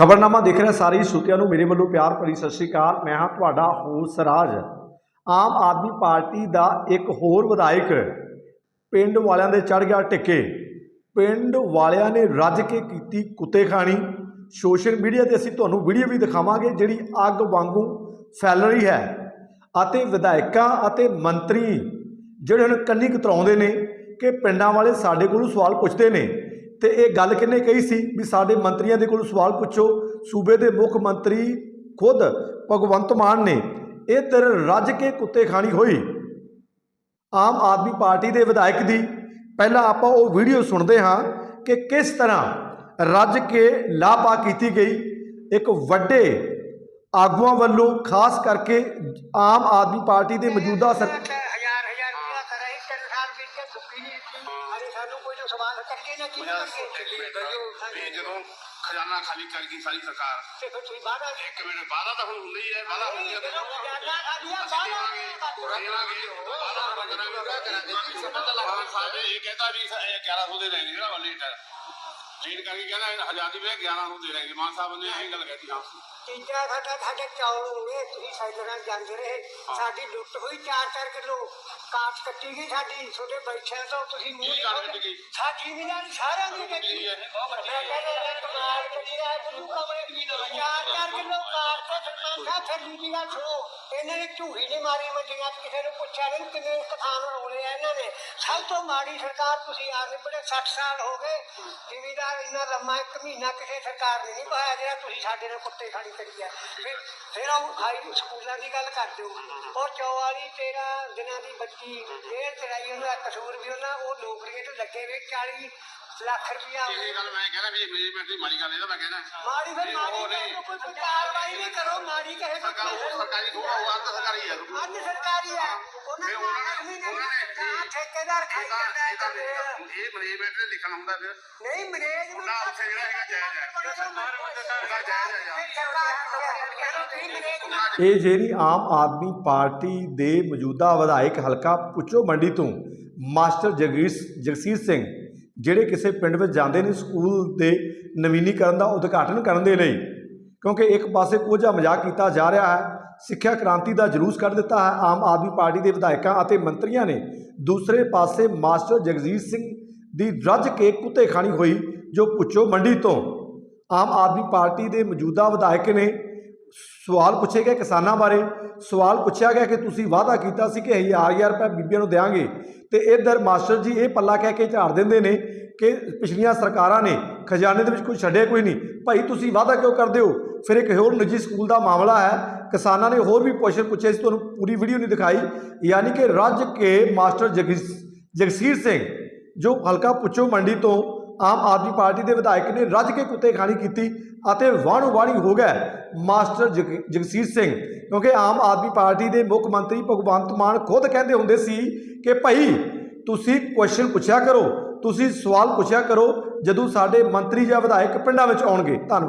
ਖਬਰਨਾਮਾ ਦੇਖ ਰਹੇ ਸਾਰੇ ਸੁਤਿਆਂ ਨੂੰ ਮੇਰੇ ਵੱਲੋਂ ਪਿਆਰ ਭਰੀ ਸਤਿ ਸ਼੍ਰੀ ਅਕਾਲ। ਮੈਂ ਹਾਂ ਤੁਹਾਡਾ ਹੋਸ ਰਾਜ। ਆਮ ਆਦਮੀ ਪਾਰਟੀ ਦਾ ਇੱਕ ਹੋਰ ਵਿਧਾਇਕ ਪਿੰਡ ਵਾਲਿਆਂ ਦੇ ਚੜ ਗਿਆ ਟਿੱਕੇ। ਪਿੰਡ ਵਾਲਿਆਂ ਨੇ ਰੱਜ ਕੇ ਕੀਤੀ ਕੁੱਤੇ ਖਾਣੀ। ਸੋਸ਼ਲ ਮੀਡੀਆ ਤੇ ਅਸੀਂ ਤੁਹਾਨੂੰ ਵੀਡੀਓ ਵੀ ਦਿਖਾਵਾਂਗੇ ਜਿਹੜੀ ਅੱਗ ਵਾਂਗੂ ਫੈਲ ਰਹੀ ਹੈ। ਅਤੇ ਵਿਧਾਇਕਾਂ ਅਤੇ ਮੰਤਰੀ ਜਿਹੜੇ ਹੁਣ ਕੰਨੀ ਕਤਰਾਉਂਦੇ ਨੇ ਕਿ ਪਿੰਡਾਂ ਵਾਲੇ ਸਾਡੇ ਕੋਲੋਂ ਸਵਾਲ ਪੁੱਛਦੇ ਨੇ। ਤੇ ਇਹ ਗੱਲ ਕਿਹਨੇ ਕਹੀ ਸੀ? ਵੀ ਸਾਡੇ ਮੰਤਰੀਆਂ ਦੇ ਕੋਲ ਸਵਾਲ ਪੁੱਛੋ। ਸੂਬੇ ਦੇ ਮੁੱਖ ਮੰਤਰੀ ਖੁਦ ਭਗਵੰਤ ਮਾਨ ਨੇ ਇਹ ਤੇਰ ਰੱਜ ਕੇ ਕੁੱਤੇ ਖਾਣੀ ਹੋਈ। ਆਮ ਆਦਮੀ ਪਾਰਟੀ ਦੇ ਵਿਧਾਇਕ ਦੀ। ਪਹਿਲਾਂ ਆਪਾਂ ਉਹ ਵੀਡੀਓ ਸੁਣਦੇ ਹਾਂ ਕਿ ਕਿਸ ਤਰ੍ਹਾਂ ਰੱਜ ਕੇ ਲਾਪਾ ਕੀਤੀ ਗਈ। ਇੱਕ ਵੱਡੇ ਆਗੂਆਂ ਵੱਲੋਂ ਖਾਸ ਕਰਕੇ ਆਮ ਆਦਮੀ ਪਾਰਟੀ ਦੇ ਮੌਜੂਦਾ ਸਰ ਤਿੰਨ ਸਾਲ ਵਿੱਚ ਤੇ ਦੁੱਕੀ ਨਹੀਂ ਦਿੱਤੀ ਅਰੇ ਸਾਨੂੰ ਕੋਈ ਜੋ ਸਵਾਲ ਕਰਕੇ ਨਾ ਕੀ ਕਰਨਗੇ? ਵੀ ਜਦੋਂ ਖਜ਼ਾਨਾ ਖਾਲੀ ਕਰ ਗਈ ਸਾਰੀ ਸਰਕਾਰ ਤੇ ਫਿਰ ਤੁਸੀਂ ਬਾਹਰ ਆ ਇੱਕ ਮਿੰਟ ਵਾਦਾ ਤਾਂ ਹੁਣ ਹੁੰਦਾ ਹੀ ਹੈ ਵਾਦਾ ਹੁੰਦੀ ਹੈ ਜਦੋਂ ਖਜ਼ਾਨਾ ਖਾਲੀ ਆ ਬਾਹਰ ਦੇਵਾਂਗੇ ਵਾਦਾ ਕਰਾਂਗੇ। ਸਾਡੇ ਇਹ ਕਹਿੰਦਾ ਵੀ ਇਹ 1100 ਦੇ ਦੇਣਗੇ ਜਿਹੜਾ ਲੇਟ ਹੈ। ਲੇਟ ਕਰਕੇ ਕਹਿੰਦਾ ਹਜ਼ਾਰ ਦੀ ਵੇ 1100 ਦੇ ਦੇਣਗੇ। ਮਾਨ ਸਾਹਿਬ ਨੇ ਇਹ ਗੱਲ ਕਹਿਤੀ ਹਾਂ ਤੀਜਾ ਸਾਡਾ ਸਾਡੇ ਚੌਲ ਹੋਏ ਤੁਸੀਂ ਨਾਲ ਜਾਂਦੇ ਰਹੇ। ਸਾਡੀ ਲੁੱਟ ਹੋਈ 4-4 ਕਿਲੋ। ਕਾਟ ਕੱਟੀ ਗਈ ਸਾਡੀ ਤੁਹਾਡੇ ਬੈਠਿਆਂ ਤੋਂ ਤੁਸੀਂ ਮੂੰਹ ਕਿਹਦੀ ਕਾਟ ਕੱਟੀ ਗਈ? ਸਾਡੀ ਵੀ ਸਾਰਿਆਂ ਦੀ ਕੱਟੀ ਹੈ। ਕਮਾਲ ਕਰੀ ਰਿਹਾ ਬੁੱਲੂ ਕਮਰੇ 4-4 ਕਿਲੋ ਕਾਟ ਤੇ ਸਰਪੰਚ ਸਾਹਿਬ ਫਿਰ ਗੱਲ ਸੁਣੋ ਇਹਨਾਂ ਨੇ ਝੂਠੀ ਨਹੀਂ ਮਾਰੀ ਮੰਡੀਆਂ ਕਿਸੇ ਨੂੰ ਪੁੱਛਿਆ ਨਹੀਂ ਕਿੰਨੇ ਕਿਸਾਨ ਰੋਲੇ ਆ ਇਹਨਾਂ ਨੇ ਸਭ ਤੋਂ ਮਾੜੀ ਸਰਕਾਰ ਤੁਸੀਂ ਆ ਨਿਬੜੇ 60 ਸਾਲ ਹੋ ਗਏ। ਜ਼ਿਮੀਦਾਰ ਇੰਨਾ ਲੰਮਾ ਇੱਕ ਮਹੀਨਾ ਕਿਸੇ ਸਰਕਾਰ ਨੇ ਨਹੀਂ ਪਾਇਆ ਜਿਹੜਾ ਤੁਸੀਂ ਸਾਡੇ ਨਾਲ ਕੁੱਤੇ ਖਾਣੀ ਕਰੀ ਆ। ਫਿਰ ਫਿਰ ਉਹ ਹਾਈ ਸਕੂਲਾਂ ਦੀ ਗੱਲ ਕਰ ਦਿਓ। ਉਹ 44 13 ਦਿਨਾਂ ਦੀ ਬੱਚੀ ਫੇਰ ਚੜਾਈ, ਉਹਦਾ ਕਸੂਰ ਵੀ ਉਹਨਾਂ, ਉਹ ਨੌਕਰੀਆਂ ਤੇ ਲੱਗੇ ਵੇ 40 ਲੱਖ ਰੁਪਇਆ ਇਹ ਗੱਲ ਮੈਂ ਕਹਿੰਦਾ ਵੀ ਮੈਨੇਜਮੈਂਟ ਦੀ ਮਾੜੀ ਗੱਲ ਇਹਦਾ ਮੈਂ ਕਹਿੰਦਾ ਮਾੜੀ ਫਿਰ ਮਾੜੀ। ਕੋਈ ਕੋਈ ਕਾਰਵਾਈ ਨਹੀਂ ਕਰੋ ਮਾੜੀ ਕਹੇ ਸਰਕਾਰ ਉਹ ਸਰਕਾਰੀ ਥੋੜਾ ਉਹ ਅੰਤ ਸਰਕਾਰੀ ਹੈ। ਅੰਨ ਸਰਕਾਰੀ ਆ ਉਹਨਾਂ ਨੇ ਉਹਨਾਂ ਨੇ ਨੇ ਨੇ ਠੇਕੇਦਾਰ ਖਾਈ ਜਾਂਦਾ ਹੈ ਇਹਦਾ ਤਾਂ ਫਿਰ। ਇਹ ਮੈਨੇਜਮੈਂਟ ਨੇ ਲਿਖਣਾ ਹੁੰਦਾ ਫਿਰ। ਨਹੀਂ ਮੈਨੇਜਮੈਂਟ ਉਹਦਾ ਉੱਥੇ ਜਿਹੜਾ ਹੈਗਾ ਜਾਇਜ਼ ਹੈ। ਉਹਦਾ ਜਾਇਜ਼ ਹੈ। ਯਾਰ। ਇਹ ਜਿਹੜੀ ਆਮ ਆਦਮੀ ਪਾਰਟੀ ਦੇ ਮੌਜੂਦਾ ਵਿਧਾਇਕ ਹਲਕਾ ਪੁੱਚੋ ਮੰਡੀ ਤੋਂ ਮਾਸਟਰ ਜਗੀਰ ਜਗਸੀਰ ਸਿੰਘ। ਜਿਹੜੇ ਕਿਸੇ ਪਿੰਡ ਵਿੱਚ ਜਾਂਦੇ ਨੇ ਸਕੂਲ ਦੇ ਨਵੀਨੀਕਰਨ ਦਾ ਉਦਘਾਟਨ ਕਰਨ ਦੇ ਲਈ, ਕਿਉਂਕਿ ਇੱਕ ਪਾਸੇ ਕੋਝਾ ਮਜ਼ਾਕ ਕੀਤਾ ਜਾ ਰਿਹਾ ਹੈ, ਸਿੱਖਿਆ ਕ੍ਰਾਂਤੀ ਦਾ ਜਲੂਸ ਕੱਢ ਦਿੱਤਾ ਹੈ ਆਮ ਆਦਮੀ ਪਾਰਟੀ ਦੇ ਵਿਧਾਇਕਾਂ ਅਤੇ ਮੰਤਰੀਆਂ ਨੇ। ਦੂਸਰੇ ਪਾਸੇ ਮਾਸਟਰ ਜਗਜੀਤ ਸਿੰਘ ਦੀ ਰੱਜ ਕੇ ਕੁੱਤੇ ਖਾਣੀ ਹੋਈ, ਜੋ ਪੁੱਛੋ ਮੰਡੀ ਤੋਂ। ਆਮ ਆਦਮੀ ਪਾਰਟੀ ਦੇ ਮੌਜੂਦਾ ਵਿਧਾਇਕ ਨੇ ਸਵਾਲ ਪੁੱਛੇ ਗਏ ਕਿਸਾਨਾਂ ਬਾਰੇ, ਸਵਾਲ ਪੁੱਛਿਆ ਗਿਆ ਕਿ ਤੁਸੀਂ ਵਾਅਦਾ ਕੀਤਾ ਸੀ ਕਿ ਹਜ਼ਾਰ ਹਜ਼ਾਰ ਰੁਪਏ ਬੀਬੀਆਂ ਨੂੰ ਦੇਵਾਂਗੇ ਤੇ ਇਧਰ ਮਾਸਟਰ ਜੀ ਇਹ ਪੱਲਾ ਕਹਿ ਕੇ ਝਾੜ ਦਿੰਦੇ ਨੇ ਕਿ ਪਿਛਲੀਆਂ ਸਰਕਾਰਾਂ ਨੇ ਖਜ਼ਾਨੇ ਦੇ ਵਿੱਚ ਕੋਈ ਛੱਡਿਆ ਕੋਈ ਨਹੀਂ। ਭਾਈ, ਤੁਸੀਂ ਵਾਅਦਾ ਕਿਉਂ ਕਰਦੇ ਹੋ? ਫਿਰ ਇੱਕ ਹੋਰ ਨਿੱਜੀ ਸਕੂਲ ਦਾ ਮਾਮਲਾ ਹੈ। ਕਿਸਾਨਾਂ ਨੇ ਹੋਰ ਵੀ ਕੁਐਸਚਨ ਪੁੱਛੇ ਸੀ, ਤੁਹਾਨੂੰ ਪੂਰੀ ਵੀਡੀਓ ਨਹੀਂ ਦਿਖਾਈ। ਯਾਨੀ ਕਿ ਰੱਜ ਕੇ ਮਾਸਟਰ ਜਗਸ- ਜਗਸੀਰ ਸਿੰਘ, ਜੋ ਹਲਕਾ ਪੁੱਛੋ ਮੰਡੀ ਤੋਂ ਆਮ ਆਦਮੀ ਪਾਰਟੀ ਦੇ ਵਿਧਾਇਕ ਨੇ ਰੱਜ ਕੇ ਕੁੱਤੇ ਖਾਣੀ ਕੀਤੀ ਅਤੇ ਵਾਣੋ ਵਾਣੀ ਹੋ ਗਿਆ ਮਾਸਟਰ ਜਗ- ਜਗਸੀਰ ਸਿੰਘ। ਕਿਉਂਕਿ ਆਮ ਆਦਮੀ ਪਾਰਟੀ ਦੇ ਮੁੱਖ ਮੰਤਰੀ ਭਗਵੰਤ ਮਾਨ ਖੁਦ ਕਹਿੰਦੇ ਹੁੰਦੇ ਸੀ ਕਿ ਭਾਈ ਤੁਸੀਂ ਕੁਐਸਚਨ ਪੁੱਛਿਆ ਕਰੋ, ਤੁਸੀਂ ਸਵਾਲ ਪੁੱਛਿਆ ਕਰੋ, ਜਦੋਂ ਸਾਡੇ ਮੰਤਰੀ ਜਾਂ ਵਿਧਾਇਕ ਪਿੰਡਾਂ ਵਿੱਚ ਆਉਣਗੇ। ਧੰਨਵਾਦ।